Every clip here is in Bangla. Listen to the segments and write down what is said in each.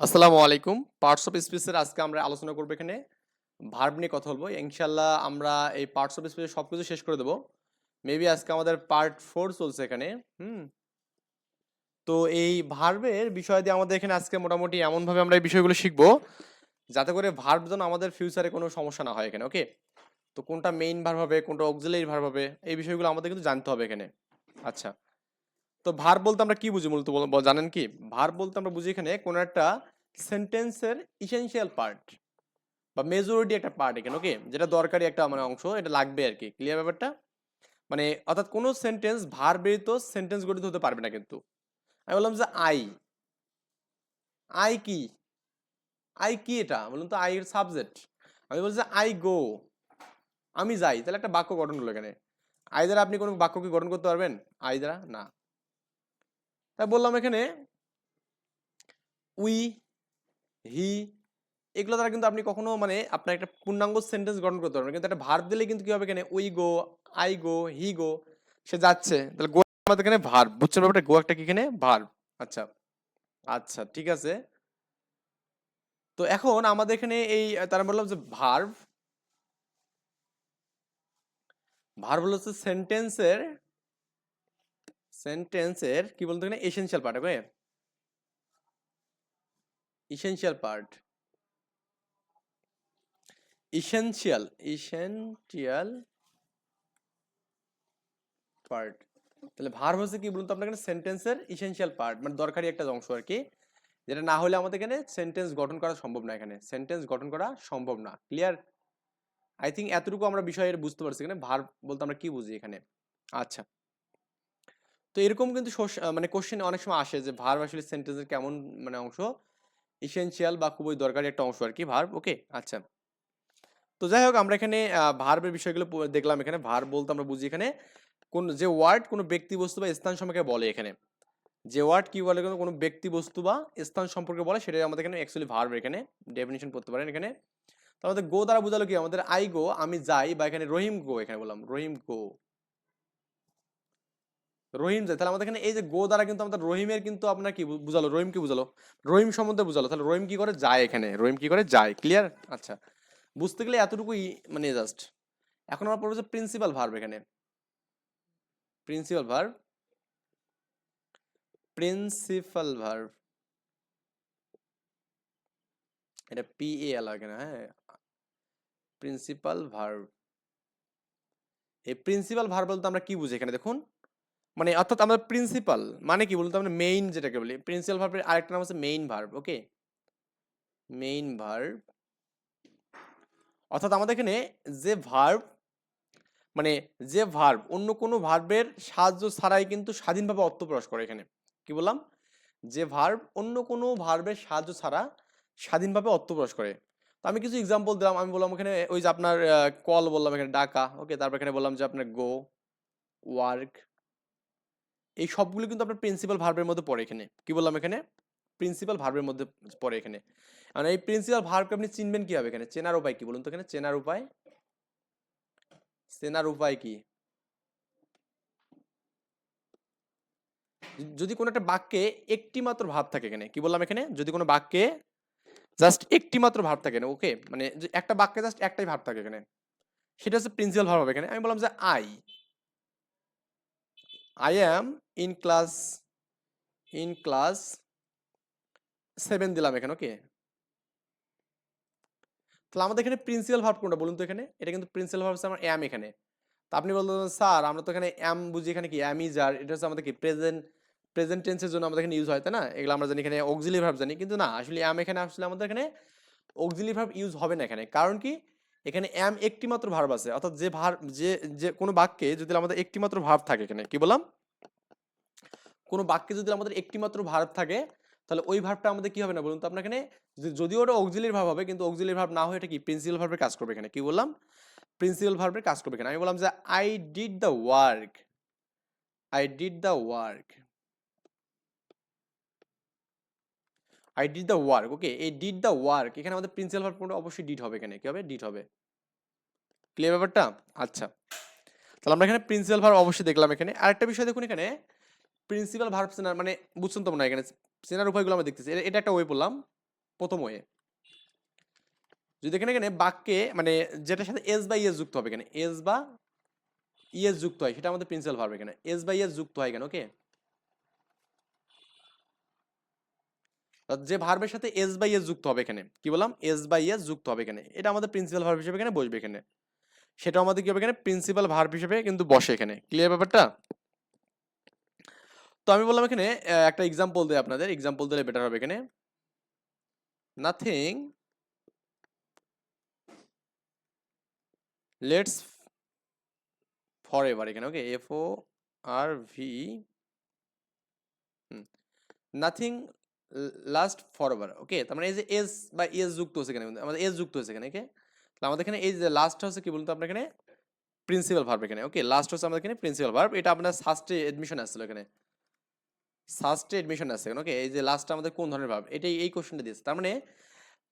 আসসালামু আলাইকুম। পার্টস অফ স্পিচের আজকে আমরা আলোচনা করব এখানে। ভার্ব নিয়ে কথা বলব। ইনশাল্লাহ আমরা এই পার্টস অফ স্পিচের সব কিছু শেষ করে দেবো। মেবি আজকে আমাদের পার্ট ফোর চলছে এখানে। হুম। তো এই ভার্বের বিষয় দিয়ে আমাদের এখানে আজকে মোটামুটি এমনভাবে আমরা এই বিষয়গুলো শিখব, যাতে করে ভার্ব যেন আমাদের ফিউচারে কোনো সমস্যা না হয় এখানে ওকে তো কোনটা মেইন ভার্ব হবে, কোনটা অক্সিলারি ভার্ব হবে, এই বিষয়গুলো আমাদের কিন্তু জানতে হবে এখানে। আচ্ছা। তো ভার বলতে আমরা কি বুঝি মূলত? জানেন কি? ভার বলতে আমরা বুঝি এখানে কোন একটা সেন্টেন্সের ইসেনশিয়াল পার্ট বা মেজরিটি একটা পার্ট এখানে ওকে যেটা দরকারি একটা মানে অংশ, এটা লাগবে আর কি ক্লিয়ার ব্যাপারটা? মানে অর্থাৎ কোনো সেন্টেন্স ভার ব্যতীত সেন্টেন্স গঠিত হতে পারবে না কিন্তু। আমি বললাম যে আই আই কি? আই কি এটা? বলুন তো আই এর সাবজেক্ট আমি বলছি আই গো আমি যাই। তাহলে একটা বাক্য গঠন হলো এখানে। আই দ্বারা আপনি কোনো বাক্য কি গঠন করতে পারবেন? আই দ্বারা না। তাই বললাম এখানে, উই, হি, এগুলো দ্বারা কিন্তু আপনি কখনো মানে আপনার একটা পূর্ণাঙ্গ সেন্টেন্স গঠন করতে পারবেন কিন্তু একটা ভার্ব দিলে কিন্তু কি হবে এখানে, উই গো, আই গো, হি গো, সে যাচ্ছে। তাহলে গো আমাদের এখানে ভার্ব বুঝছেন ব্যাপারটা? গো একটা কি এখানে? ভার্ব আচ্ছা আচ্ছা ঠিক আছে। তো এখন আমাদের এখানে এই, তারা বললাম যে ভার্ব ভার্ব হচ্ছে সেন্টেন্সের সেন্টেন্সের কি বলতো এখানে? Essential part okay essential part essential essential part তাহলে ভার্ব হচ্ছে কি বলুন তো আপনার এখানে সেন্টেন্সের ইসেনশিয়াল পার্ট মানে দরকারি একটা অংশ আর কি, যেটা না হলে আমাদের এখানে সেন্টেন্স গঠন করা সম্ভব না এখানে। সেন্টেন্স গঠন করা সম্ভব না। ক্লিয়ার আই থিঙ্ক এতটুকু আমরা বিষয়ের বুঝতে পারছি এখানে। ভার্ব বলতে আমরা কি বুঝি এখানে? আচ্ছা। তো এরকম কিন্তু মানে কোশ্চেন অনেক সময় আসে যে ভার্ব আসলে সেন্টেন্সের কেমন মানে অংশ? ইসেনশিয়াল বা খুবই দরকারি একটা অংশ আর কি ভার্ব ওকে আচ্ছা। তো যাই হোক, আমরা এখানে ভার্বের বিষয়গুলো দেখলাম এখানে। ভার্ব বলতে আমরা বুঝি এখানে কোন, যে ওয়ার্ড কোনো ব্যক্তি বস্তু বা স্থান সম্পর্কে বলে এখানে। যে ওয়ার্ড কি বলে কোনো- কোনো ব্যক্তি বস্তু বা স্থান সম্পর্কে বলে, সেটাই আমাদের এখানে অ্যাকচুয়ালি ভার্ব এখানে ডেফিনেশন করতে পারেন এখানে। তো আমাদের গো দ্বারা বোঝালো কি? আমাদের আই গো আমি যাই বা এখানে রহিম গো এখানে বললাম, রহিম গো রহিম যায়। তাহলে আমাদের এখানে এই যে গো দ্বারা কিন্তু আমাদের রহিমের কিন্তু আপনার কি বুঝালো? রহিম কি বুঝালো। রহিম সম্বন্ধে বুঝালো। তাহলে রহিম কি করে? যায় এখানে। রহিম কি করে? যায়। ক্লিয়ার আচ্ছা। বুঝতে গেলে এতটুকুই মানে জাস্ট এখন আমরা পড়ব যে প্রিন্সিপাল ভার্ব এখানে। প্রিন্সিপাল ভার্ব প্রিন্সিপাল ভার্ব এটা পি এ এল এখানে হ্যাঁ। প্রিন্সিপাল ভার্ব এই প্রিন্সিপাল ভার্ব বলতে আমরা কি বুঝি এখানে? দেখুন। মানে অর্থাৎ আমরা প্রিন্সিপাল মানে কি বলতো আমরা মেইন যেটাকে বলি প্রিন্সিপাল ভার্বের আরেকটা নাম হচ্ছে main verb okay main verb অর্থাৎ আমাদের এখানে যে ভার্ব মানে যে ভার্ব অন্য কোনো ভার্বের সাহায্য ছাড়াই কিন্তু স্বাধীনভাবে অর্থ প্রকাশ করে এখানে। কি বললাম? যে ভার্ব অন্য কোনো ভার্বের সাহায্য ছাড়া স্বাধীনভাবে অর্থ প্রকাশ করে। তো আমি কিছু এক্সাম্পল দিলাম, আমি বললাম এখানে ওই যে আপনার কল বললাম এখানে, ডাকা ওকে তারপর এখানে বললাম যে আপনার গো ওয়ার্ক এই সবগুলো কিন্তু আপনার প্রিন্সিপাল ভার্বের মধ্যে পড়ে এখানে। কি বললাম এখানে? প্রিন্সিপাল ভার্বের মধ্যে পড়ে এখানে। মানে এই প্রিন্সিপাল ভার্বকে আপনি চিনবেন কীভাবে এখানে? চেনার উপায় কি? বলুন তো এখানে, চেনার উপায়? চেনার উপায় কি? যদি কোনো একটা বাক্যে একটি মাত্র ভাব থাকে এখানে, কি বললাম এখানে? যদি কোনো বাক্যে জাস্ট একটি মাত্র ভাব থাকে না ওকে মানে একটা বাক্যে জাস্ট একটাই ভাব থাকে এখানে। সেটা হচ্ছে প্রিন্সিপাল ভার্ব হবে এখানে। আমি বললাম যে I I am in class in class seven দিলাম এখানে ওকে তাহলে আমাদের এখানে প্রিন্সিপাল ভার্ব কোনটা বলুন তো এখানে? এটা কিন্তু প্রিন্সিপাল ভার্ব হচ্ছে আমার অ্যাম এখানে। তা আপনি বলতেন স্যার, আমরা তো এখানে অ্যাম বুঝি এখানে কি? অ্যাম ইজ আর এটা হচ্ছে আমাদের কি? প্রেজেন্ট প্রেজেন্ট টেন্সের জন্য আমাদের এখানে ইউজ হয়, তাই না? এগুলো আমরা জানি এখানে অক্সিলি ভার্ব জানি, কিন্তু না, আসলে অ্যাম এখানে আসলে আমাদের এখানে অক্সিলি ভার্ব ইউজ হবে না এখানে। কারণ কি? এখানে অ্যাম একটি মাত্র ভার্ব আছে। অর্থাৎ যে ভার যে যে কোনো বাক্যে যদি আমাদের একটি মাত্র ভার্ব থাকে এখানে, কি বললাম? কোনো বাক্যে যদি আমাদের একটি মাত্র ভার্ব থাকে, তাহলে ওই ভার্বটা আমাদের কি হবে না বলুন তো আপনার এখানে যদি- যদিও ওটা অক্সিলির ভার্ব হবে, কিন্তু অক্সিলির ভার্ব না হয়ে এটা কি প্রিন্সিপাল ভার্বের কাজ করবে এখানে, কি বললাম? প্রিন্সিপাল ভার্বের কাজ করবে এখানে। আমি বললাম যে I did the work I did the work I did the work okay এই ডিড দ্য ওয়ার্ক এখানে আমাদের প্রিন্সিপাল ভার্ব কোনটা অবশ্যই ডিড হবে এখানে, কি হবে? ডিড হবে। ক্লিয়ার ব্যাপারটা? আচ্ছা। তাহলে আমরা এখানে প্রিন্সিপাল ভার্ব অবশ্যই দেখলাম এখানে। আরেকটা বিষয় দেখুন এখানে প্রিন্সিপাল ভার্ব চেনার মানে বুঝছেন তো হয় এখানে, চেনার উপায়গুলো আমরা দেখতেছি। এটা- একটা ওয়ে বললাম, প্রথম ওয়ে যদি এখানে এখানে বাক্যে মানে যেটার সাথে এস বা ইএস যুক্ত হবে এখানে এস বা ইএস যুক্ত হয়, সেটা আমাদের প্রিন্সিপাল ভার্ব এখানে। এস বা ইএস যুক্ত হয় এখানে ওকে যে ভার্বের সাথে এস বাই এস যুক্ত হবে এখানে। কি বললাম? এস বাই এস যুক্ত হবে এখানে। এটা আমাদের প্রিন্সিপাল ভার্ব হিসেবে এখানে বসবে এখানে। সেটা আমাদের কি হবে এখানে? প্রিন্সিপাল ভার্ব হিসেবে কিন্তু বসে এখানে। ক্লিয়ার ব্যাপারটা? তো আমি বললাম এখানে একটা এক্সাম্পল দেয় আপনাদের। এক্সাম্পল দিলে বেটার হবে এখানে। নাথিং লেটস ফর এভার এখানে okay F O R V nothing last for ever okay তার মানে এই যে এস বা এস যুক্ত হচ্ছে এখানে, আমাদের এস যুক্ত হচ্ছে এখানে ওকে তাহলে আমাদের এখানে এই যে লাস্ট হচ্ছে কি বলুন তো আপনার এখানে? প্রিন্সিপাল ভার্ব এখানে ওকে লাস্ট হচ্ছে আমাদের এখানে প্রিন্সিপাল ভার্ব এটা আপনার সাস্টে এডমিশন আসছিল এখানে। সাস্টে এডমিশন আসছে ওকে এই যে লাস্টটা আমাদের কোন ধরনের ভার্ব এটাই, এই কোশ্চেনটা দিয়েছে। তার মানে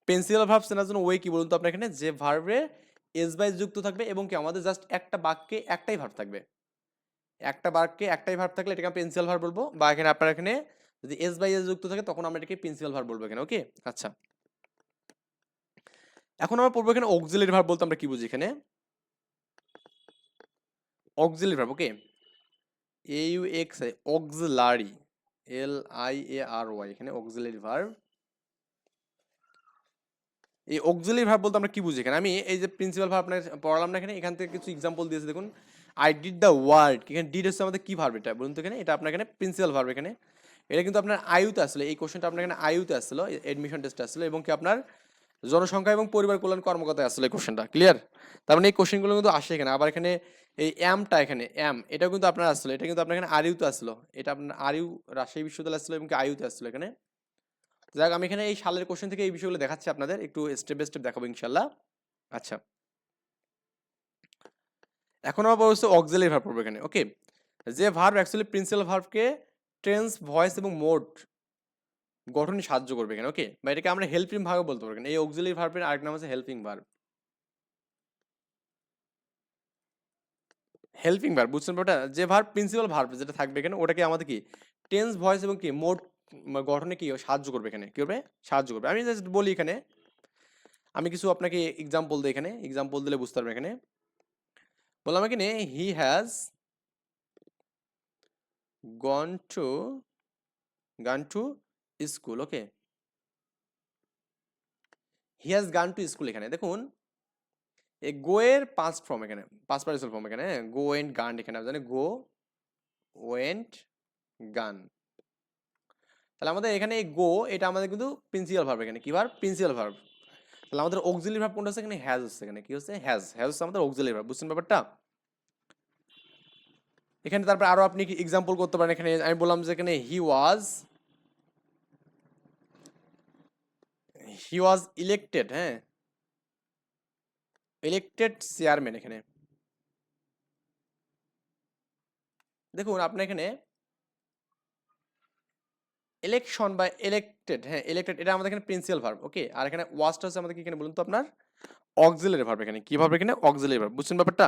প্রিন্সিপাল ভার্ব চেনার জন্য ওয়ে কি বলুন তো আপনার এখানে? যে ভার্বে এস বাই যুক্ত থাকবে এবং কি আমাদের জাস্ট একটা বাক্যে একটাই ভার্ব থাকবে। একটা বাক্যে একটাই ভার্ব থাকলে এটাকে প্রিন্সিপাল ভার্ব বলব, বা এখানে আপনার এখানে যদি এস বাই এস যুক্ত থাকে, তখন আমরা এটাকে প্রিন্সিপাল ভার্ব বলব এখানে ওকে আচ্ছা। এখন আমরা পড়ব এখানে অক্সিলারি ভার্ব বলতে আমরা কি বুঝি এখানে? Auxiliary verb okay A U X I auxiliary L I A R Y এখানে অক্সিলারি ভার্ব এই অক্সিলারি ভার্ব বলতে আমরা কি বুঝি এখানে? আমি এই যে প্রিন্সিপাল ভার্ব আপনাকে পড়ালাম না এখানে, এখান থেকে কিছু এক্সাম্পল দিয়েছে, দেখুন। আই ডিড দ্য ওয়ার্ড এখানে ডিড হচ্ছে আমাদের কি ভার্ব এটা? বলুন তো এখানে, এটা আপনার এখানে প্রিন্সিপাল ভার্ব এখানে। এটা কিন্তু আপনার আয়ুতে আসলে। এই কোশ্চেনটা আপনার এখানে আয়ুতে আসলো এডমিশন টেস্টে আসলো এবং কি আপনার জনসংখ্যা এবং পরিবার কল্যাণ কর্মকর্তায় আসলে কোশ্চেনটা ক্লিয়ার তার মানে এই কোশ্চেনগুলো কিন্তু আসে এখানে। আবার এখানে এই অ্যামটা এখানে অ্যাম এটাও কিন্তু আপনার আসলো, এটা কিন্তু আপনার এখানে আরিউতে আসলো। এটা আপনার আরিউ রাজশাহী বিশ্ববিদ্যালয় আসলো এবং আয়ুতে আসলো এখানে। যাক, আমি এখানে এই সালের কোশ্চেন থেকে এই বিষয়গুলো দেখাচ্ছি আপনাদের, একটু স্টেপ বাই স্টেপ দেখাবো ইনশাল্লাহ আচ্ছা। এখন আমরা বলছি অক্সিলারি ভার্ব পড়ব এখানে ওকে যে ভার্ব অ্যাকচুয়ালি প্রিন্সিপাল ভার্বকে টেন্স ভয়েস এবং মোড গঠনে সাহায্য করবে এখানে ওকে বা এটাকে আমরা হেল্পিং ভার্ব বলতে পারব এখানে। এই অক্সিলারি ভার্বের আরেক নাম আছে হেল্পিং ভার্ব হেল্পিং ভার্ব বুঝছেন ওটা যে ভার্ব প্রিন্সিপাল ভার্ব যেটা থাকবে এখানে, ওটাকে আমাদের কি? টেন্স ভয়েস এবং কি? মোড গঠনে কি সাহায্য করবে এখানে? কি করবে? সাহায্য করবে। আমি জাস্ট বলি এখানে, আমি কিছু আপনাকে এক্সাম্পল দিই এখানে এক্সাম্পল দিলে বুঝতে পারবেন এখানে। বললাম এখানে he has gone to gone to school okay he has gone to school এখানে। দেখুন এই গো এর পাস্ট ফর্ম এখানে পাস্ট পার্টিসিপাল ফর্ম এখানে গো এন্ড গান এখানে আমরা জানি গো ওয়েন্ট গান তাহলে আমাদের এখানে এই গো এটা আমাদের কিন্তু প্রিন্সিপাল ভার্ব এখানে। কি ভার্ব প্রিন্সিপাল ভার্ব তাহলে আমাদের অক্সিলারি ভার্ব কোনটা হচ্ছে এখানে? হ্যাজ হচ্ছে এখানে। কি হচ্ছে? হ্যাজ হ্যাজ হচ্ছে আমাদের অক্সিলারি ভার্ব বুঝছেন ব্যাপারটা? এখানে তারপর আরও আপনি কি এক্সাম্পল করতে পারেন? এখানে আমি বললাম যে এখানে he was he was elected হ্যাঁ? ইলেক্টেড চেয়ারম্যান এখানে। দেখুন, আপনার এখানে ইলেকশন বা ইলেক্টেড হ্যাঁ ইলেক্টেড এটা আমাদের এখানে প্রিন্সিপাল ভার্ব ওকে আর এখানে ওয়াজটা হচ্ছে আমাদের কি এখানে বলুন তো আপনার? অক্সিলারি ভার্ব এখানে। কি ভার্ব এখানে? অক্সিলারি ভার্ব বুঝছেন ব্যাপারটা?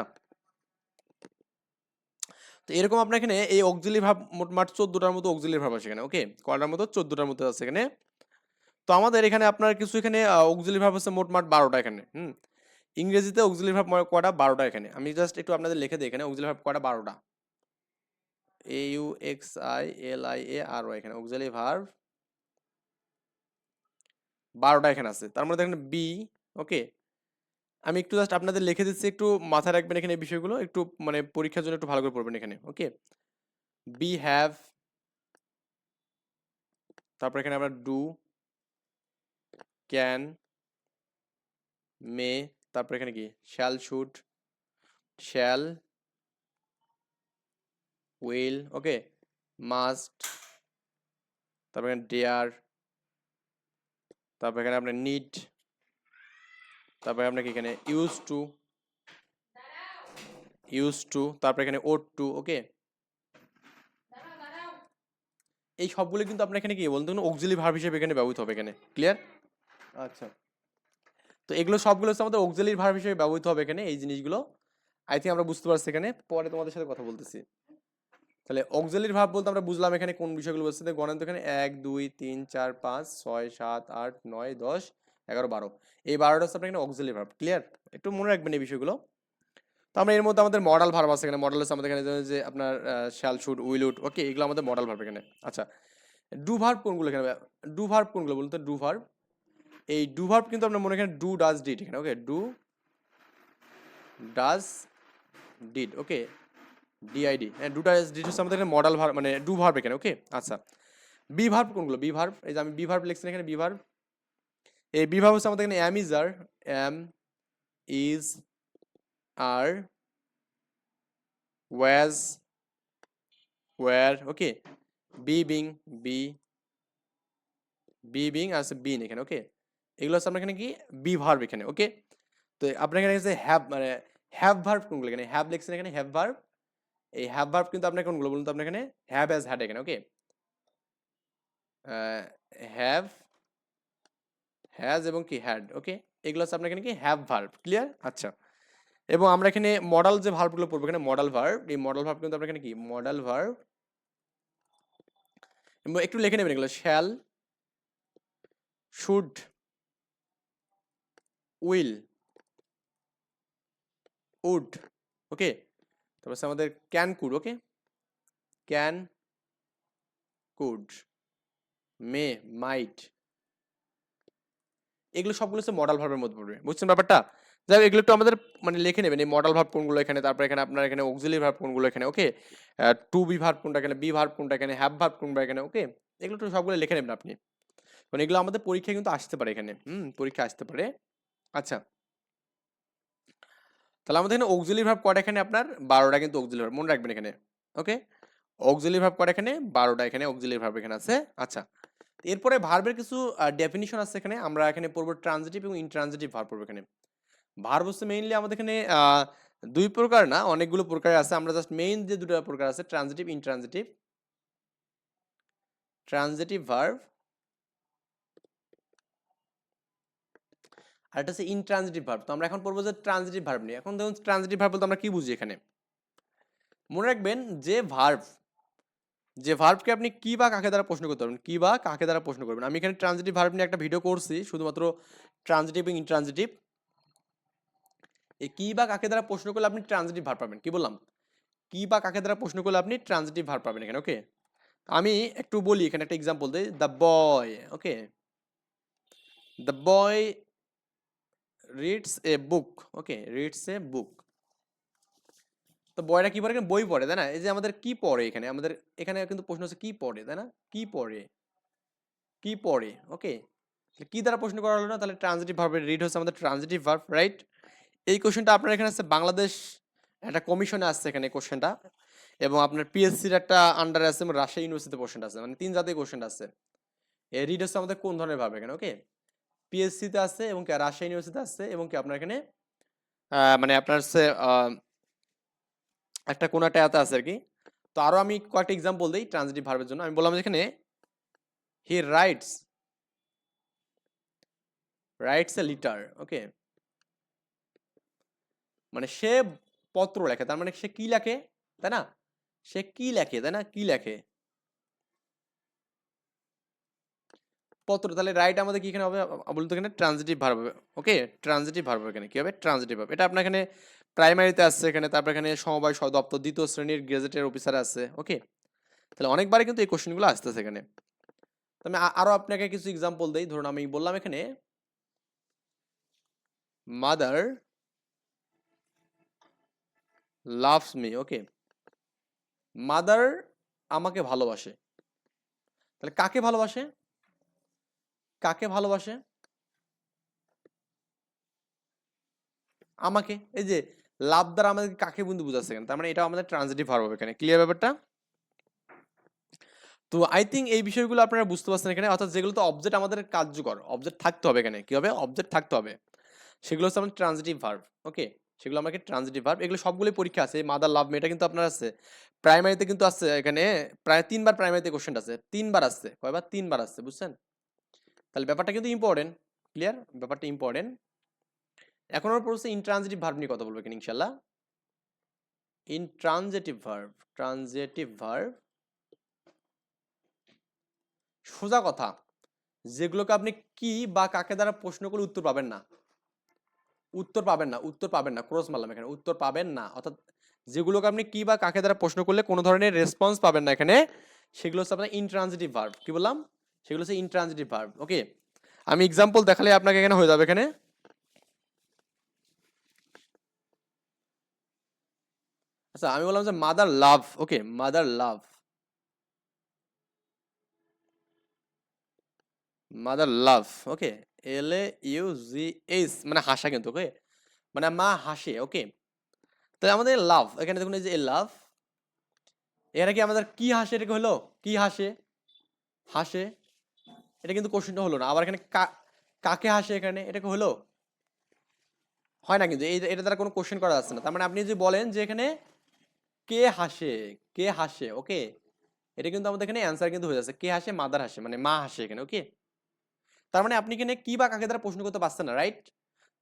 তো এরকম আপনার এখানে এই অক্সিলারি ভার্ব মোটমাট চোদ্দোটার মতো অক্সিলারি ভাব আছে এখানে ওকে কয়টার মতো? চোদ্দোটার মতো আছে এখানে। তো আমাদের এখানে আপনার কিছু এখানে অক্সিলারি ভার্ব আছে মোটমাট বারোটা এখানে, হুম? ইংরেজিতে অক্সিলারি ভাব কয়টা? বারোটা এখানে। আমি জাস্ট একটু আপনাদের লিখে দিই এখানে অক্সিলারি ভাব কয়টা? বারোটা। A U X I L I A R Y এখানে অক্সিলারি ভার্ব বারোটা এখানে আছে। তার মধ্যে এখানে বি ওকে আমি একটু জাস্ট আপনাদের লিখে দিচ্ছি, একটু মাথায় রাখবেন এখানে এই বিষয়গুলো, একটু মানে পরীক্ষার জন্য একটু ভালো করে পড়বেন এখানে ওকে বি হ্যাভ তারপর এখানে আমরা ডু ক্যান মে তারপর এখানে কি? Shall should shall will okay must তারপর এখানে ডেয়ার তারপর এখানে আপনার নিড তারপরে আপনাকে এখানে ইউজ টু ইউজ টু তারপরে এখানে ওট টু ওকে এই সবগুলো কিন্তু আপনার এখানে কি বলুন বলতে অক্সিলি ভার্ব হিসেবে এখানে ব্যবহৃত হবে এখানে ক্লিয়ার আচ্ছা। তো এগুলো সবগুলো হচ্ছে আমাদের অক্সিলির ভার্ব হিসেবে ব্যবহৃত হবে এখানে, এই জিনিসগুলো। আই থিঙ্ক আমরা বুঝতে পারছি এখানে, পরে তোমাদের সাথে কথা বলতেছি। তাহলে অক্সিলারি ভার্ব বলতে আমরা বুঝলাম এখানে কোন বিষয়গুলো বলছে তো গণান্ত এখানে এক, দুই, তিন, চার, পাঁচ, ছয়, সাত, আট, নয়, দশ এগারো বারো এই বারোটা হচ্ছে আপনার এখানে অক্সিলারি ভার্ব ক্লিয়ার একটু মনে রাখবেন এই বিষয়গুলো। তো আমরা এর মধ্যে আমাদের মডেল ভার্ব আছে এখানে। মডেল আছে আমাদের এখানে যে আপনার shall should will would okay এগুলো আমাদের মডেল ভার্ব এখানে। আচ্ছা ডু ভার্ব কোনগুলো এখানে? ডু ভার্ব কোনগুলো বলুন তো? ডু ভার্ব এই ডু ভার্ব কিন্তু আপনার মনে এখানে ডু ডাজ ডিড এখানে okay do does did okay D I D হ্যাঁ ডু ডাজ ডিড হচ্ছে আমাদের এখানে মডেল ভার্ব মানে ডু ভার্ব এখানে ওকে আচ্ছা। বি ভার্ব কোনগুলো? বি ভার্ব এই যে আমি বি ভার্ব লিখছি এখানে বি ভার্ব এই বি ভার্ব হচ্ছে আমাদের এখানে am is are am is are was were okay be being be be being R been এখানে ওকে এগুলো হচ্ছে আপনার এখানে কি? বি ভার্ব এখানে ওকে তো আপনার এখানে হ্যাভ মানে হ্যাভ ভার্ব কোনগুলো এখানে? হ্যাভ লিখছেন এখানে হ্যাভ ভার্ব এই হ্যাভ ভার্ব কিন্তু আপনার কোনগুলো? বলুন তো আপনার এখানে? হ্যাভ অ্যাজ হ্যাড এখানে ওকে হ্যাভ হ্যাজ এবং কি হ্যাড ওকে এগুলো হচ্ছে আপনার এখানে কি? হ্যাভ ভার্ব ক্লিয়ার আচ্ছা। এবং আমরা এখানে মডেল যে ভার্বগুলো পড়ব, এখানে মডেল ভার্ব এই মডেল ভার্ব কিন্তু আপনার এখানে কি? মডেল ভার্ব একটু লিখে নেবেন এগুলো shall should will would okay তারপর আমাদের can could okay can could may might এগুলো সবগুলো হচ্ছে মডেল ভার্বের মধ্যে পড়বে। বুঝছেন ব্যাপারটা? যাই হোক, এগুলো একটু আমাদের মানে লিখে নেবেন। এই মডেল ভার্ব কোনগুলো এখানে তারপর এখানে আপনার এখানে অক্সিলারি ভার্ব কোনগুলো এখানে ওকে টু বি ভার্ব কোনটা এখানে বি ভার্ব কোনটা এখানে হ্যাভ ভার্ব কোনটা এখানে ওকে এগুলো একটু সবগুলো লিখে নেবেন আপনি। মানে এগুলো আমাদের পরীক্ষায় কিন্তু আসতে পারে এখানে। হুম পরীক্ষা আসতে পারে। আচ্ছা। তাহলে আমাদের এখানে অক্সিলারি ভার্ব কটা এখানে আপনার? বারোটা কিন্তু অক্সিলারি ভার্ব মনে রাখবেন এখানে ওকে অক্সিলারি ভার্ব কটা এখানে? বারোটা এখানে অক্সিলারি ভার্ব এখানে আছে। আচ্ছা। এরপরে ভার্বের কিছু ডেফিনিশন আছে এখানে। আমরা এখানে পড়ব ট্রানজিটিভ এবং ইনট্রানজিটিভ ভার্ব পড়ব এখানে। ভার্ব হচ্ছে মেইনলি আমাদের এখানে দুই প্রকার না, অনেকগুলো প্রকার আছে। আমরা জাস্ট মেইন যে দুটো প্রকার আছে ট্রানজিটিভ ইনট্রানজিটিভ ট্রানজিটিভ ভার্ব আর এটা হচ্ছে ইনট্রানজিটিভ ভার্ব তো আমরা এখন পড়ব যে ট্রানজিটিভ ভার্ব নিয়ে। এখন দেখুন ট্রানজিটিভ ভার্ব বলতে আমরা কি বুঝি এখানে? মনে রাখবেন যে ভার্ব যে ভার্বকে আপনি কি বা কাকে দ্বারা প্রশ্ন করতে পারবেন, কি বা কাকে দ্বারা প্রশ্ন করবেন। আমি এখানে ট্রানজিটিভ ভার্ব নিয়ে একটা ভিডিও করছি, শুধুমাত্র ট্রানজিটিভ এবং ইনট্রানজিটিভ এই কি বা কাকে দ্বারা প্রশ্ন করলে আপনি ট্রানজিটিভ ভার্ব পাবেন? কি বললাম? কি বা কাকে দ্বারা প্রশ্ন করলে আপনি ট্রানজিটিভ ভার্ব পাবেন এখানে ওকে আমি একটু বলি, এখানে একটা এক্সাম্পল দিই the boy okay the boy reads a book okay reads a book তো বয়রা কি পড়ে বই পড়ে, তাই না? এই যে আমাদের কি পড়ে এখানে? আমাদের এখানে কিন্তু প্রশ্ন হচ্ছে কি পড়ে, তাই না? কি পড়ে? কি পড়ে? ওকে? কি দ্বারা প্রশ্ন করা হলো না? তাহলে ট্রানজিটিভ ভার্বের রিড হচ্ছে আমাদের ট্রানজিটিভ ভার্ব রাইট এই কোশ্চেনটা আপনার এখানে আছে বাংলাদেশ, একটা কমিশনে আসছে এখানে কোশ্চেনটা এবং আপনার পিএসসির একটা আন্ডারে আছে, এবং রাজশাহী ইউনিভার্সিটিতে কোশ্চেন আছে। মানে তিন জাতীয় কোশ্চেন আছে। এই রিড হচ্ছে আমাদের কোন ধরনের ভাবে এখানে? ওকে? পিএসসিতে আছে, এবং কি রাজশাহী ইউনিভার্সিটিতে আছে, এবং কি আপনার এখানে মানে আপনার হচ্ছে একটা কোন একটা আছে আর কি তো আরও আমি কয়েকটা এক্সাম্পল দিই ট্রানজিটিভ ভার্বের জন্য। আমি বললাম যেখানে he writes writes a letter okay মানে সে পত্র লেখে, তার মানে সে কি লেখে, তাই না? সে কি লেখে, তাই না? কি লেখে? পত্র, তাহলে রাইট আমাদের কি এখানে হবে? বলতে এখানে ট্রানজিটিভ ভার্ব হবে ওকে ট্রানজিটিভ ভার্ব এখানে কি হবে? ট্রানজিটিভ ভার্ব এটা আপনার এখানে প্রাইমারিতে আসছে এখানে, তারপর এখানে সমবায় দপ্তর দ্বিতীয় শ্রেণির গেজেটের অফিসার আছে ওকে তাহলে অনেকবারই কিন্তু এই কোশ্চেনগুলো আসতেছে এখানে। আমি আ- আরও আপনাকে কিছু এক্সাম্পল দেই। ধরুন আমি বললাম এখানে mother loves me okay mother আমাকে ভালোবাসে তাহলে কাকে ভালোবাসে? কাকে ভালোবাসে? আমাকে। এই যে লাভ দ্বারা আমাদের কাকে বন্ধু বুঝাচ্ছে এখানে? তার মানে এটা আমাদের ট্রানজিটিভ ভার্ব হবে এখানে। ক্লিয়ার ব্যাপারটা? তো আই থিঙ্ক এই বিষয়গুলো আপনারা বুঝতে পারছেন এখানে। অর্থাৎ যেগুলো তো অবজেক্ট আমাদের কার্যকর অবজেক্ট থাকতে হবে এখানে। কি হবে? অবজেক্ট থাকতে হবে। সেগুলো হচ্ছে আমাদের ট্রানজিটিভ ভার্ব ওকে সেগুলো আমাকে ট্রানজিটিভ ভার্ব এগুলো সবগুলোই পরীক্ষা আছে। মাদার লাভ মেয়েটা কিন্তু আপনার আছে। প্রাইমারিতে কিন্তু আছে এখানে, প্রায় তিনবার প্রাইমারিতে কোশ্চেন আছে। তিনবার আসছে। কয়বার? তিনবার আসছে, বুঝছেন? তাহলে ব্যাপারটা কিন্তু ইম্পর্টেন্ট ক্লিয়ার ব্যাপারটা ইম্পর্টেন্ট এখন আমরা পড়ছে ইনট্রানজিটিভ ভার্ব নিয়ে কথা বলব এখানে ইনশাল্লাহ ইনট্রানজেটিভ ভার্ব ট্রানজেটিভ ভার্ব সোজা কথা, যেগুলোকে আপনি কি বা কাকে দ্বারা প্রশ্ন করলে উত্তর পাবেন না। উত্তর পাবেন না, উত্তর পাবেন না ক্রস মারলাম এখানে, উত্তর পাবেন না। অর্থাৎ যেগুলোকে আপনি কি বা কাকে দ্বারা প্রশ্ন করলে কোনো ধরনের রেসপন্স পাবেন না এখানে, সেগুলো হচ্ছে আপনার ইনট্রানজিটিভ ভার্ব কি বললাম? সেগুলো হচ্ছে ইনট্রানজিটিভ ভার্ব ওকে আমি এক্সাম্পল দেখালে আপনাকে এখানে হয়ে যাবে এখানে। আচ্ছা আমি বললাম যে mother love, okay, mother love. Mother love, okay L A U G H মানে হাসা কিন্তু, ওকে? মানে মা হাসে, ওকে? তাহলে আমাদের লাভ, এখানে দেখুন এই যে লাভ, এখানে কি আমাদের কি হাসে, এটা কি হলো? কি হাসে? হাসে? এটা কিন্তু কোশ্চেনটা হলো না, আবার এখানে কাকে হাসে এখানে, এটা কি হলো? হয় না কিন্তু এটা দ্বারা কোনো কোশ্চেন করা যাচ্ছে না, তার মানে আপনি যদি বলেন যে এখানে কে হাসে? কে হাসে? ওকে? এটা কিন্তু আমাদের এখানে অ্যান্সার কিন্তু হয়ে যাচ্ছে। কে হাসে? মাদার হাসে। মানে মা হাসে এখানে, ওকে? তার মানে আপনি এখানে কি বা কাকে দ্বারা প্রশ্ন করতে পারছেন না রাইট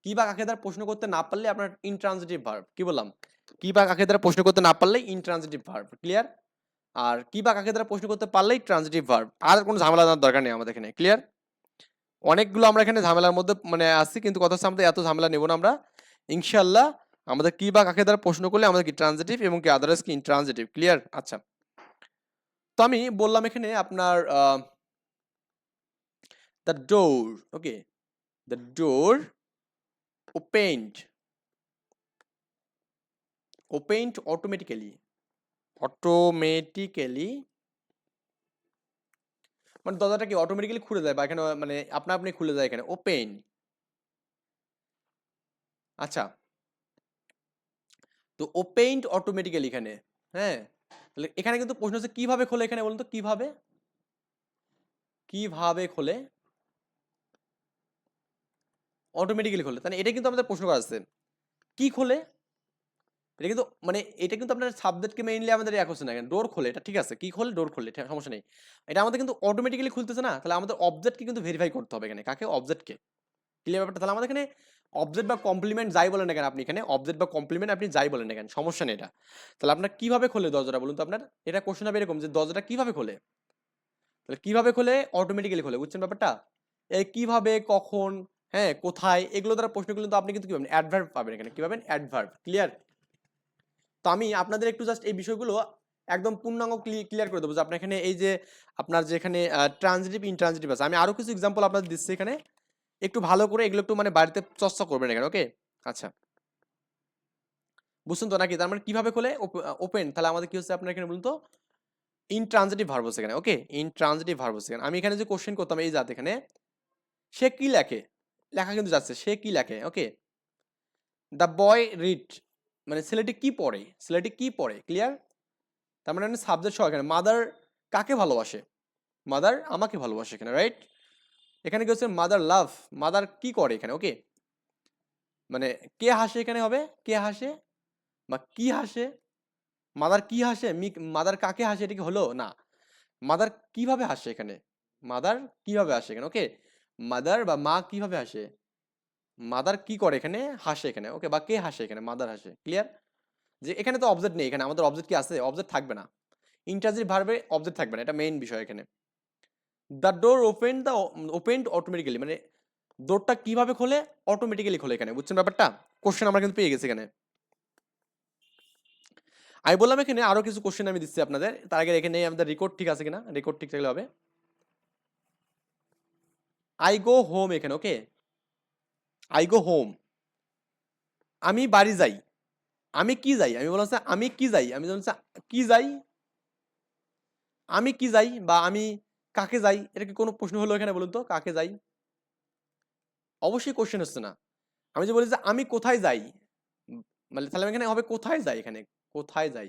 কি বা কাকে দ্বারা প্রশ্ন করতে না পারলে আপনার ইনট্রানজিটিভ ভার্ব কি বললাম? কি বা কাকে দ্বারা প্রশ্ন করতে না পারলে ইনট্রানজিটিভ ভার্ব ক্লিয়ার আর কি বা কাকে দ্বারা প্রশ্ন করতে পারলেই ট্রানজিটিভ ভার্ব আর কোনো ঝামেলা জানার দরকার নেই আমাদের এখানে ক্লিয়ার অনেকগুলো আমরা এখানে ঝামেলার মধ্যে মানে আসছি কিন্তু কথা হচ্ছে আমাদের এত ঝামেলা নেব না আমরা। ইনশাল্লাহ আমাদের কি বা কাকে দ্বারা প্রশ্ন করলে আমাদের কি ট্রানজিটিভ এবং কি আদারওয়াইজ কি ইনট্রানজিটিভ ক্লিয়ার আচ্ছা। তো আমি বললাম এখানে আপনার the door okay the door opened opened automatically automatically মানে দরজাটা কি অটোমেটিক্যালি খুলে যায় বা এখানে মানে আপনা আপনি খুলে যায় এখানে ওপেন আচ্ছা। তো ওপেন্ড অটোমেটিক্যালি এখানে হ্যাঁ? তাহলে এখানে কিন্তু প্রশ্ন হচ্ছে, কীভাবে খোলে এখানে বলুন তো? কীভাবে? কীভাবে খোলে? অটোমেটিক্যালি খোলে। তাহলে এটা কিন্তু আমাদের প্রশ্ন করা আছে। কি খোলে? এটা কিন্তু মানে এটা কিন্তু আপনার সাবজেক্টকে মেইনলি আমাদের এক হচ্ছে না কেন? ডোর খোলে, এটা ঠিক আছে। কি খোলে? ডোর খোলে সমস্যা নেই। এটা আমাদের কিন্তু অটোমেটিক্যালি খুলতেছে না? তাহলে আমাদের অবজেক্টকে কিন্তু ভেরিফাই করতে হবে এখানে। কাকে? অবজেক্টকে ক্লিয়ার ব্যাপারটা? তাহলে আমাদের এখানে অবজেক্ট বা কমপ্লিমেন্ট যাই বলেন না কেন আপনি এখানে অবজেক্ট বা কমপ্লিমেন্ট আপনি যাই বলেন না কেন, সমস্যা নেই এটা। তাহলে আপনার কীভাবে খোলে দরজাটা বলুন তো আপনার? এটা কোশ্চেন হবে এরকম যে দরজাটা কীভাবে খোলে? তাহলে কীভাবে খোলে? অটোমেটিক্যালি খোলে, বুঝছেন ব্যাপারটা? এই কীভাবে, কখন হ্যাঁ কোথায়, এগুলো দ্বারা প্রশ্ন করলে তো আপনি কিন্তু কি পাবেন? অ্যাডভার্ব পাবেন এখানে, কি পাবেন? অ্যাডভার্ব ক্লিয়ার তো আমি আপনাদের একটু জাস্ট এই বিষয়গুলো একদম পূর্ণাঙ্গ ক্লিয়ার করে দেবো যে আপনার এখানে এই যে আপনার যে এখানে ট্রানজিটিভ ইনট্রানজিটিভ আছে। আমি আরও কিছু এক্সাম্পল আপনাদের দিচ্ছি এখানে। একটু ভালো করে এগুলো একটু মানে বাড়িতে চর্চা করবেন এখানে ওকে আচ্ছা। বুঝছেন তো নাকি? তার মানে কীভাবে খোলে ওপেন তাহলে আমাদের কি হচ্ছে আপনার এখানে বলুন তো? ইনট্রানজিটিভ ভার্ব এখানে ওকে ইনট্রানজিটিভ ভার্ব হচ্ছে এখানে আমি এখানে যে কোশ্চেন করতাম, এই জাত এখানে, সে কি লেখে? লেখা কিন্তু যাচ্ছে, সে কি লেখে ওকে দ্য বয় রিড মানে ছেলেটি কি পড়ে? ছেলেটি কি পড়ে? ক্লিয়ার তার মানে সাবজেক্ট সহ এখানে মাদার কাকে ভালোবাসে? মাদার আমাকে ভালোবাসে এখানে রাইট এখানে কি হচ্ছে মাদার লাভ মাদার কি করে এখানে? ওকে মানে কে হাসে এখানে হবে? কে হাসে? বা কি হাসে? মাদার কি হাসে? মাদার কাকে হাসে? এটা কি হলো? না। মাদার কীভাবে হাসে এখানে? মাদার কীভাবে হাসে এখানে? ওকে মাদার বা মা কীভাবে হাসে? মাদার কি করে এখানে? হাসে এখানে। ওকে বা কে হাসে এখানে? মাদার হাসে। ক্লিয়ার যে এখানে তো অবজেক্ট নেই, এখানে আমাদের অবজেক্ট কি আছে? অবজেক্ট থাকবে না। ইন্টারজিভ ভার্বে অবজেক্ট থাকবে না। এটা মেইন বিষয় এখানে। The door open the open automatically মানে ডোরটা কীভাবে খোলে? অটোমেটিক্যালি খোলে এখানে। বুঝছেন ব্যাপারটা? কোশ্চেন আমরা কিন্তু পেয়ে গেছি এখানে। আমি বললাম এখানে আরও কিছু কোশ্চেন আমি দিচ্ছি আপনাদের। তার আগে এখানে আমাদের রেকর্ড ঠিক আছে কিনা? রেকর্ড ঠিক থাকলে হবে। আই গো হোম এখানে ওকে আই গো হোম আমি বাড়ি যাই। আমি কি যাই? আমি বললাম আমি কি যাই? আমি বললাম কি যাই? আমি কি যাই বা আমি কাকে যাই? এটা কি কোনো প্রশ্ন হলো এখানে বলুন তো? কাকে যাই? অবশ্যই কোশ্চেন হচ্ছে না। আমি যে বলি যে আমি কোথায় যাই? মানে তাহলে এখানে হবে কোথায় যাই এখানে? কোথায় যাই?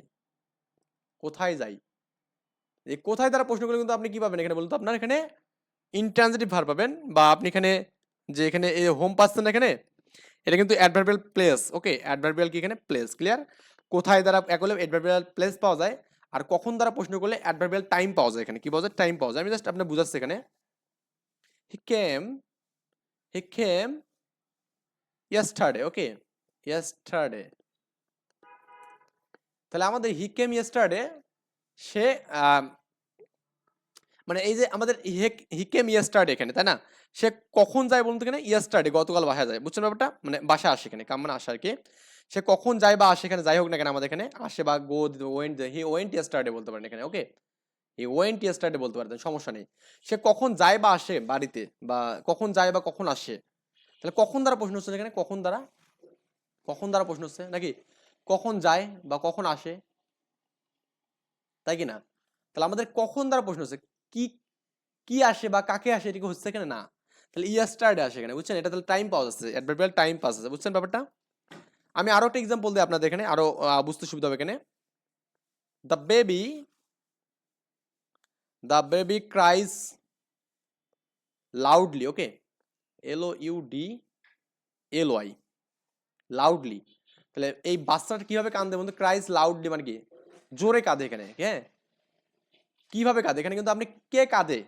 কোথায় যাই? এই কোথায় তারা প্রশ্ন করলে কিন্তু আপনি কী পাবেন এখানে বলুন তো আপনার এখানে ইনট্রানজিটিভ ভার পাবেন বা আপনি এখানে যে এখানে এই হোম পাচ্ছেন এখানে, এটা কিন্তু অ্যাডভার্বিয়াল প্লেস ওকে অ্যাডভার্বিয়াল কি এখানে? প্লেস ক্লিয়ার কোথায় দ্বারা এক হলে অ্যাডভার্বিয়াল প্লেস পাওয়া যায়? আর কখন দ্বারা প্রশ্ন করলে অ্যাডভার্বিয়াল টাইম পাওয়া যায় এখানে? কি পাওয়া যায়? টাইম পাওয়া যায়। আমি জাস্ট আপনার বুঝাচ্ছি এখানে। হি কেম হি কেম yesterday, okay? Yesterday. তাহলে আমাদের হি কেম ইয়েস্টারডে সে মানে এই যে আমাদের হি কেম ইয়েস্টারডে এখানে, তাই না? সে কখন যায় বলুন তো এখানে? ইয়েস্টারডে গতকাল বাসায় যায়। বুঝছেন ব্যাপারটা? মানে বাসা আসে এখানে কাম মানে আসে আর কি? সে কখন যায় বা আসে এখানে যাই হোক না কেন আমাদের এখানে আসে বা go went he went yesterday বলতে পারেন এখানে ওকে হি ওয়েন্ট ইয়েস্টারডে বলতে পারতেন সমস্যা নেই। সে কখন যায় বা আসে বাড়িতে বা কখন যায় বা কখন আসে, তাহলে কখন দ্বারা প্রশ্ন হচ্ছে এখানে? কখন দ্বারা? কখন দ্বারা প্রশ্ন হচ্ছে? নাকি কখন যায় বা কখন আসে? তাই কি না? তাহলে আমাদের কখন দ্বারা প্রশ্ন হচ্ছে? কি কি আসে বা কাকে আসে এটিকে হচ্ছে এখানে? না। তাহলে ইয়াস্টারডে আসে এখানে, বুঝছেন? এটা তাহলে টাইম পাওয়া যাচ্ছে টাইম পাস আছে, বুঝছেন ব্যাপারটা? আমি আরও একটা এক্সাম্পল দিই আপনাদের এখানে, আরও বুঝতে সুবিধা হবে এখানে। The baby the baby cries loudly okay L O U D L Y loudly তাহলে এই বাচ্চাটা কীভাবে কান্দে বন্ধু? ক্রাইস লাউডলি মানে কি? জোরে কাঁদে এখানে হ্যাঁ? কীভাবে কাঁদে? এখানে কিন্তু আপনি কে কাঁদে?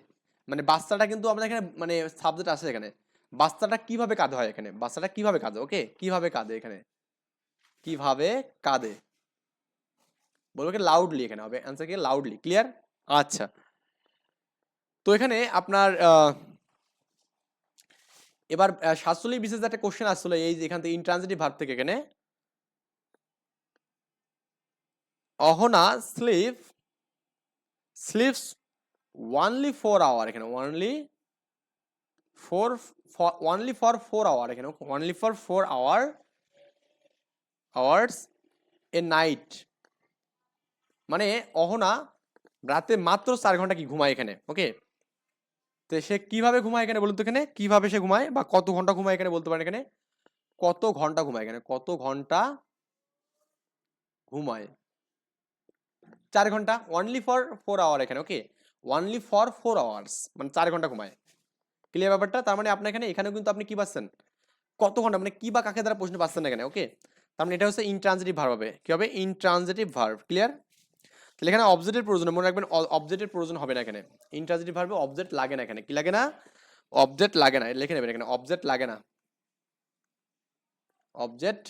মানে বাচ্চাটা কিন্তু আমাদের এখানে মানে সাবজেক্ট আছে এখানে। বাচ্চাটা কীভাবে কাঁদে হয় এখানে? বাচ্চাটা কীভাবে কাঁদে? ওকে কীভাবে কাঁদে এখানে? কীভাবে কাঁদে? বলব লাউডলি এখানে হবে। অ্যান্সার কি? লাউডলি ক্লিয়ার আচ্ছা। তো এখানে আপনার এবার সাতচল্লিশ বিশেষ একটা কোশ্চেন আসছিল, এই যে এখান থেকে ইন্ট্রান্সিটিভ ভার্ব থেকে এখানে, Ahana sleep sleeps only four hour এখানে only four only for four hour এখানে only for four hour hours a night মানে অহনা রাতে মাত্র চার ঘণ্টা কি ঘুমায় এখানে? ওকে তো সে কীভাবে ঘুমায় এখানে বলুন তো এখানে? কীভাবে সে ঘুমায় বা কত ঘণ্টা ঘুমায় এখানে বলতে পারেন এখানে? কত ঘণ্টা ঘুমায় এখানে? কত ঘণ্টা ঘুমায়? চার ঘণ্টা? ওনলি ফর ফোর আওয়ার এখানে okay only for four hours মানে চার ঘণ্টা ঘুমায়। ক্লিয়ার ব্যাপারটা? তার মানে আপনার এখানে, এখানেও কিন্তু আপনি কি পাচ্ছেন? কত ঘণ্টা? মানে কি বা কাকে দ্বারা প্রশ্ন পাচ্ছেন না এখানে ওকে তার মানে এটা হচ্ছে ইনট্রানজিটিভ ভার্ব হবে। কি হবে? ইনট্রানজিটিভ ভার্ব ক্লিয়ার তাহলে এখানে অবজেক্টের প্রয়োজন, মনে রাখবেন অবজেক্টের প্রয়োজন হবে না এখানে। ইনট্রানজিটিভ ভার্বে অবজেক্ট লাগে না এখানে। কি লাগে না? অবজেক্ট লাগে না। লিখে নেবেন এখানে অবজেক্ট লাগে না। অবজেক্ট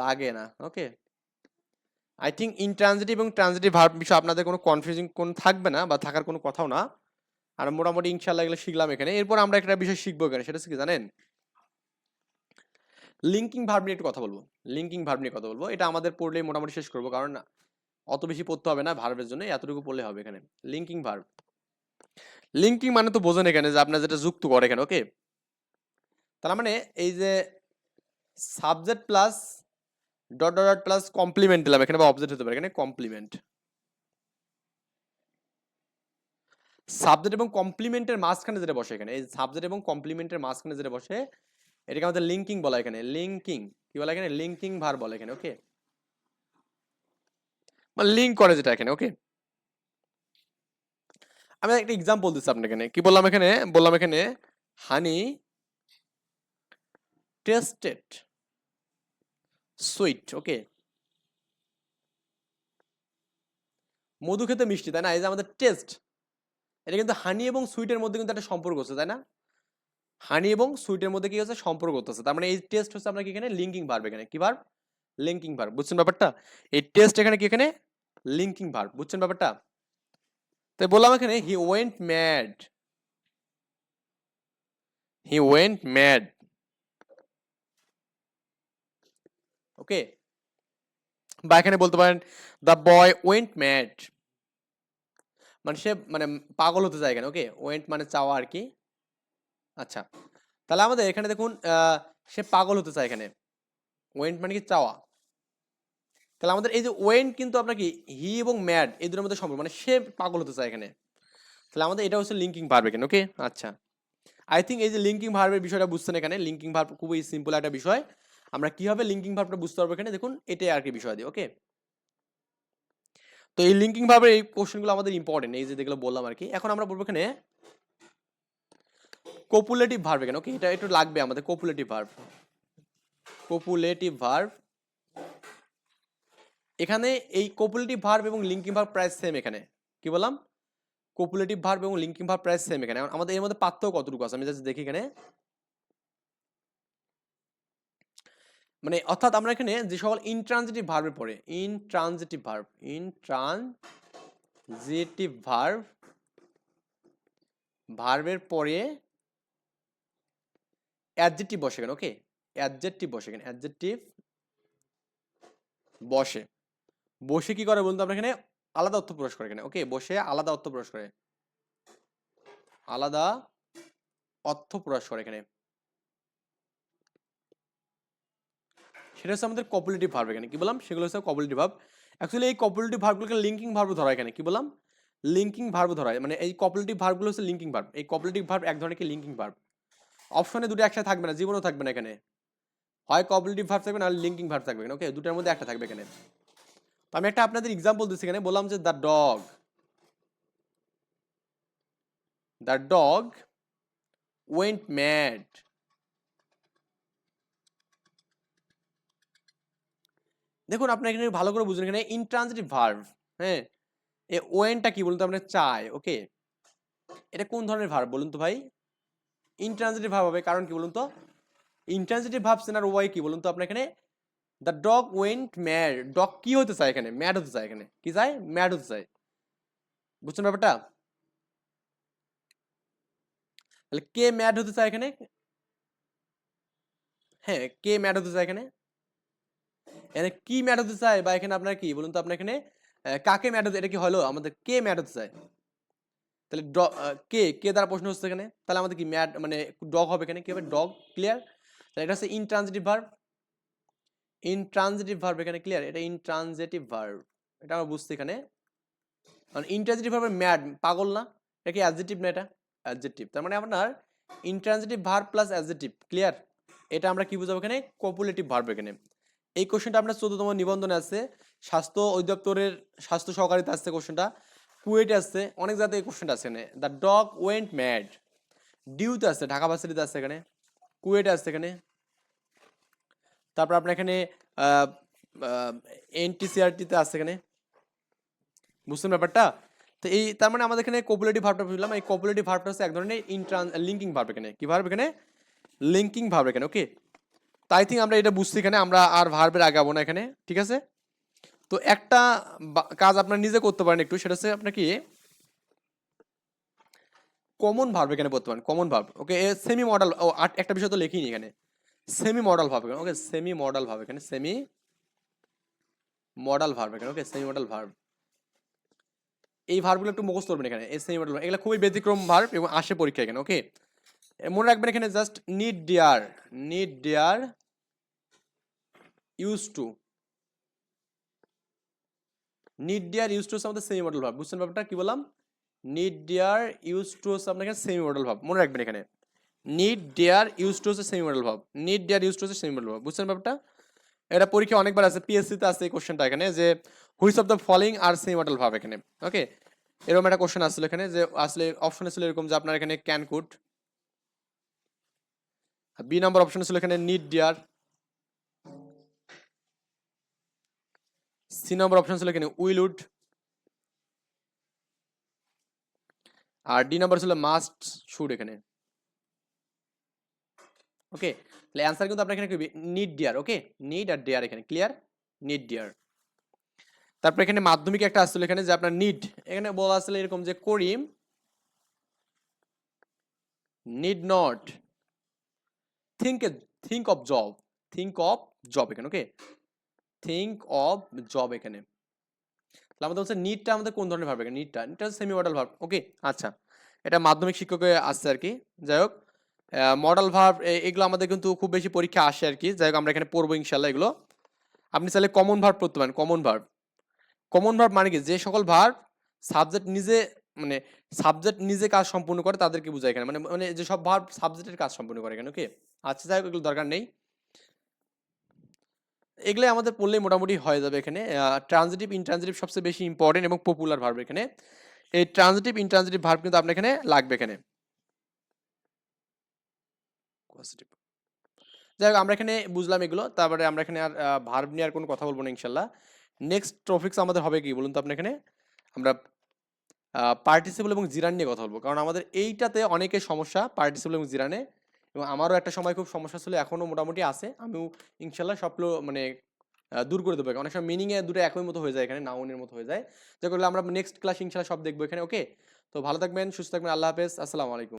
লাগে না ওকে আই থিঙ্ক ইনট্রানজিটিভ এবং ট্রানজিটিভ ভার্ব বিষয়ে আপনাদের কোনো কনফিউজিং কোন থাকবে না বা থাকার কোনো কথাও না। আর মোটামুটি ইনশাল্লাহ এগুলো শিখলাম এখানে। এরপর আমরা একটা বিষয় শিখব এখানে, সেটা কি জানেন? লিঙ্কিং ভার্ব নিয়ে একটু কথা বলব। লিঙ্কিং ভার্ব নিয়ে কথা বলব। এটা আমাদের পড়লেই মোটামুটি শেষ করব। কারণ না অত বেশি পড়তে হবে না ভার্বের জন্য এতটুকু পড়লে হবে এখানে। লিঙ্কিং ভার্ব লিঙ্কিং মানে তো বোঝেন এখানে যে আপনার যেটা যুক্ত করে এখানে ওকে তার মানে এই যে subject plus dot dot plus complement দিলাম এখানে বা অবজেক্ট হতে পারে। এখানে কমপ্লিমেন্ট সাবজেক্ট এবং কমপ্লিমেন্টের মাঝখানে যেটা বসে এখানে, এই সাবজেক্ট এবং কমপ্লিমেন্টের মাঝখানে যেটা বসে এটাকে আমাদের লিঙ্কিং বলা এখানে লিঙ্কিং কি বলা এখানে? লিঙ্কিং ভার বলে এখানে ওকে মানে লিঙ্ক করে যেটা এখানে ওকে আমি একটা এক্সাম্পল দিচ্ছি আপনাকে এখানে। কি বললাম এখানে? বললাম এখানে হানি টেস্টেড সুইট ওকে মধু খেতে মিষ্টি, তাই না? এই যে আমাদের টেস্ট এটা কিন্তু হানি এবং সুইটের মধ্যে কিন্তু একটা সম্পর্ক হচ্ছে তাই না? হানি এবং সুইটের মধ্যে কি হচ্ছে? সম্পর্ক হচ্ছে। তার মানে এই টেস্ট হচ্ছে আপনার কি এখানে লিঙ্কিং ভার্ব এখানে। কি ভার্ব লিঙ্কিং ভার্ব বুঝছেন ব্যাপারটা? এই টেস্ট এখানে কি এখানে? লিঙ্কিং ভার্ব বুঝছেন ব্যাপারটা? তাই বললাম এখানে he went mad he went mad okay বা এখানে বলতে পারেন দ্য বয় ওয়েন্ট ম্যাড মানে সে মানে পাগল হতে চায় এখানে। ওকে ওয়েন্ট মানে চাওয়া আর কি। আচ্ছা। তাহলে আমাদের এখানে দেখুন সে পাগল হতে চায় এখানে। ওয়েন্ট মানে কি চাওয়া। তাহলে আমাদের এই যে ওয়েন্ট কিন্তু আপনার কি, হি এবং ম্যাড, এই দুটোর মধ্যে সম্পর্ক মানে সে পাগল হতে চায় এখানে। তাহলে আমাদের এটা হচ্ছে লিঙ্কিং ভার্ব এখানে, ওকে? আচ্ছা। আই থিঙ্ক এই যে লিঙ্কিং ভার্বের বিষয়টা বুঝছেন এখানে, লিঙ্কিং ভার্ব খুবই সিম্পল একটা বিষয়। আমরা কীভাবে লিঙ্কিং ভার্বটা বুঝতে পারব এখানে? দেখুন, এটাই আর কি বিষয় দিয়ে, ওকে? তো এই লিঙ্কিং ভার্বের এই কোশ্চেনগুলো আমাদের ইম্পর্টেন্ট এই যে যেগুলো বললাম আর কি। এখন আমরা বলব এখানে কোপুলেটিভ ভার্ব এখানে ওকে, এটা একটু লাগবে আমাদের, কোপুলেটিভ ভার্ব কোপুলেটিভ ভার্ব এখানে এই কোপুলেটিভ ভার্ব এবং লিঙ্কিং ভার্ব প্রায় সেম এখানে। কি বললাম? কোপুলেটিভ ভার্ব এবং লিঙ্কিং ভার্ব প্রায় সেম এখানে। আমাদের, এর মধ্যে পার্থক্য কতটুকু আছে? আমি জাস্ট দেখি এখানে। মানে অর্থাৎ আমরা এখানে যে সকল ইনট্রানজিটিভ ভার্বে পড়ে ইনট্রানজিটিভ ভার্ব ইনট্রানজিটিভ ভার্ব ভার্বের পরে অ্যাডজেক্টিভ বসে কেন ওকে অ্যাডজেক্টিভ বসে কেন অ্যাডজেক্টিভ বসে। বসে কি করে বলুন তো আমরা এখানে? আলাদা অর্থ প্রকাশ করে এখানে ওকে বসে আলাদা অর্থ প্রকাশ করে। আলাদা অর্থ প্রকাশ করে এখানে। সেটা হচ্ছে আমাদের কপুলেটিভ ভার্ব এখানে, কি বললাম? সেগুলো হচ্ছে কপুলেটিভ ভার্ব অ্যাকচুয়ালি এই কপুলেটিভ ভার্বগুলোকে লিঙ্কিং ভার্ব ধরা এখানে, কি বললাম? লিঙ্কিং ভার্ব ধরা হয় মানে এই কপুলেটিভ ভার্বগুলো হচ্ছে লিঙ্কিং ভার্ব এই কপুলেটিভ ভার্ব এক ধরনের কি? লিঙ্কিং ভার্ব অপশনে দুটো একসাথে থাকবে না, জীবনও থাকবে না এখানে। হয় কপুলেটিভ ভার্ব থাকবে না লিঙ্কিং ভার্ব থাকবে ওকে দুটার মধ্যে একটা থাকবে এখানে। তো আমি একটা আপনাদের এক্সাম্পল দিচ্ছি এখানে, বললাম যে the dog the dog went mad দেখুন আপনি এখানে ভালো করে বুঝুন, এখানে ইনট্রানজিটিভ ভার্ব হ্যাঁ? এ ওয়েনটা কি বলুন তো আপনার চাই ওকে এটা কোন ধরনের ভার্ব বলুন তো ভাই? ইনট্রানজিটিভ ভার্ব হবে, কারণ কি বলুন তো? ইনট্রানজিটিভ ভার্ব সেনার ওয়াই কি বলুন তো আপনার এখানে? The dog went mad dog কি হতে চায় এখানে? ম্যাড হতে চায় এখানে। কি চায়? ম্যাড হতে চায়। বুঝছেন ব্যাপারটা? তাহলে কে ম্যাড হতে চায় এখানে? হ্যাঁ কে ম্যাড হতে চায় এখানে? এখানে কি ম্যাড হতে চায়? বা এখানে আপনার কি? বলুন তো আপনার এখানে কাকে ম্যাড হতে এটা কি হলো? আমাদের কে ম্যাড হতে চায়? তাহলে ড কে কে দ্বারা প্রশ্ন হচ্ছে এখানে? তাহলে আমাদের কি ম্যাড মানে ডগ হবে এখানে? কি হবে? Dog, clear? তাহলে এটা হচ্ছে ইনট্রানজিটিভ ভার্ব ইনট্রানজিটিভ ভার্ব এখানে ক্লিয়ার এটা ইনট্রানজিটিভ ভার্ব এটা আমরা বুঝছি এখানে। কারণ ইনট্রানজিটিভ ভার্বে ম্যাড পাগল না? এটা কি অ্যাডজেক্টিভ না এটা? অ্যাডজেক্টিভ তার মানে আপনার intransitive verb plus adjective clear এটা আমরা কি বুঝাবো এখানে? কপুলেটিভ ভার্ব এখানে। এই কোশ্চেনটা আপনার চোদ্দতম নিবন্ধনে আছে। স্বাস্থ্য অধিদপ্তরের স্বাস্থ্য সহকারিতা আসছে কোশ্চেনটা কুয়েটে আছে, অনেক জায়গাতে এই কোশ্চেনটা আছে দ্য ডগ ওয়েন্ট ম্যাড ডিউতে আছে, ঢাকা ভার্সিটিতে আছে এখানে। কুয়েটে আসছে এখানে। তারপর আপনার এখানে এনটিসিআরটিতে আছে এখানে। বুঝছেন ব্যাপারটা? তো এই, তার মানে আমাদের এখানে কপুলেটিভ ভার্বটা বুঝলাম। এই কপুলেটিভ ভার্বটা হচ্ছে এক ধরনের ইন্ট্রান লিঙ্কিং ভার্ব এখানে। কী ভার্ব এখানে? লিঙ্কিং ভার্ব এখানে ওকে তাই থিঙ্ক আমরা এটা বুঝছি এখানে, আমরা আর ভার্বের আগাবো না এখানে, ঠিক আছে? তো একটা কাজ আপনার নিজে করতে পারেন একটু, সেটা হচ্ছে আপনার কি কমন ভার্ব এখানে করতে পারেন common verb okay semi modal ও একটা বিষয় তো লেখিনি এখানে। সেমি মডেল এখানে ওকে সেমি মডেল ভার্ব এখানে সেমি মডেল ভার্ব এখানে ওকে সেমি মডেল ভার্ব এই ভার্বগুলো একটু মুখস্থ করবেন এখানে, এই সেমি মডেল এগুলো খুবই ব্যতিক্রম ভার্ব এবং আসে পরীক্ষা এখানে ওকে মনে রাখবেন এখানে just need dare need dare used to need dare used to আমাদের সেমি মডেল ভাব। বুঝছেন ব্যাপারটা? কি বললাম? নিড ডিয়ার ইউজ টু আপনার এখানে সেমি মডেল ভাব। মনে রাখবেন এখানে। নিড ডিয়ার ইউজ টু হচ্ছে semi modal verb. Need dare used to হচ্ছে সেমি মডেল ভাব। বুঝছেন ব্যাপারটা? এটা পরীক্ষা অনেকবার আছে পিএসসি তে আছে এই কোশ্চেনটা এখানে যে which of the following are semi modal verb এখানে? ওকে এরকম একটা কোশ্চেন আসছিল এখানে যে, আসলে অপশন ছিল এরকম যে, আপনার এখানে can could B number option ছিল এখানে need dare C number option ছিল এখানে উইল উড আর ডি নাম্বার ছিল মাস্ট শুড এখানে। ওকে তাহলে অ্যান্সার কিন্তু আপনার এখানে নিড ডিয়ার ওকে নিড আর ডিয়ার এখানে ক্লিয়ার নিড ডিয়ার তারপর এখানে মাধ্যমিক একটা আসছিল এখানে যে আপনার নিড এখানে বলা আসলে এরকম যে Karim need not think think of job think of job এখানে ওকে থিঙ্ক অফ জব এখানে। তাহলে আমাদের হচ্ছে নিটটা আমাদের কোন ধরনের ভার্ব এখানে নিটটা নিটটা সেমি মডেল ভার্ব ওকে আচ্ছা। এটা মাধ্যমিক শিক্ষকে আসছে আর কি যাই হোক মডেল ভার্ব এগুলো আমাদের কিন্তু খুব বেশি পরীক্ষা আসে আর কি যাই হোক, আমরা এখানে পড়ব ইনশাল্লাহ এগুলো। আপনি চাইলে কমন ভার্ব পড়তে পারেন কমন ভার্ব কমন ভার্ব মানে কি? যে সকল ভার্ব সাবজেক্ট নিজে মানে সাবজেক্ট নিজে কাজ সম্পূর্ণ করে তাদেরকে বোঝায় এখানে। মানে মানে যে সব ভার্ব সাবজেক্টের কাজ সম্পূর্ণ করে এখানে ওকে আচ্ছা যাই হোক, এগুলো দরকার নেই। এগুলো আমাদের পড়লেই মোটামুটি হয়ে যাবে এখানে। ট্রানজিটিভ ইনট্রানজিটিভ সবচেয়ে বেশি ইম্পর্টেন্ট এবং পপুলার ভার্ব এখানে। এই ট্রানজিটিভ ইনট্রানজিটিভ ভার্ব কিন্তু আপনার এখানে লাগবে এখানে। যাই হোক, আমরা এখানে বুঝলাম এগুলো। তারপরে আমরা এখানে আর ভার্ব নিয়ে আর কোনো কথা বলব না, ইনশাল্লাহ। নেক্সট টপিক্স আমাদের হবে কি বলুন তো আপনি এখানে? আমরা পার্টিসিপল এবং জিরান নিয়ে কথা বলব। কারণ আমাদের এইটাতে অনেকের সমস্যা পার্টিসিপল এবং জিরানে এবং আমারও একটা সময় খুব সমস্যা ছিল, এখনও মোটামুটি আছে। আমিও ইনশাল্লাহ সবগুলো মানে দূর করে দেবো। অনেক সময় মিনিংয়ে দুটো একই মতো হয়ে যায় এখানে নাউনের মতো হয়ে যায়। যে করলে আমরা নেক্সট ক্লাস ইনশাল্লাহ সব দেখব এখানে ওকে তো ভালো থাকবেন, সুস্থ থাকবেন, আল্লাহ হাফেজ, আসসালামু আলাইকুম।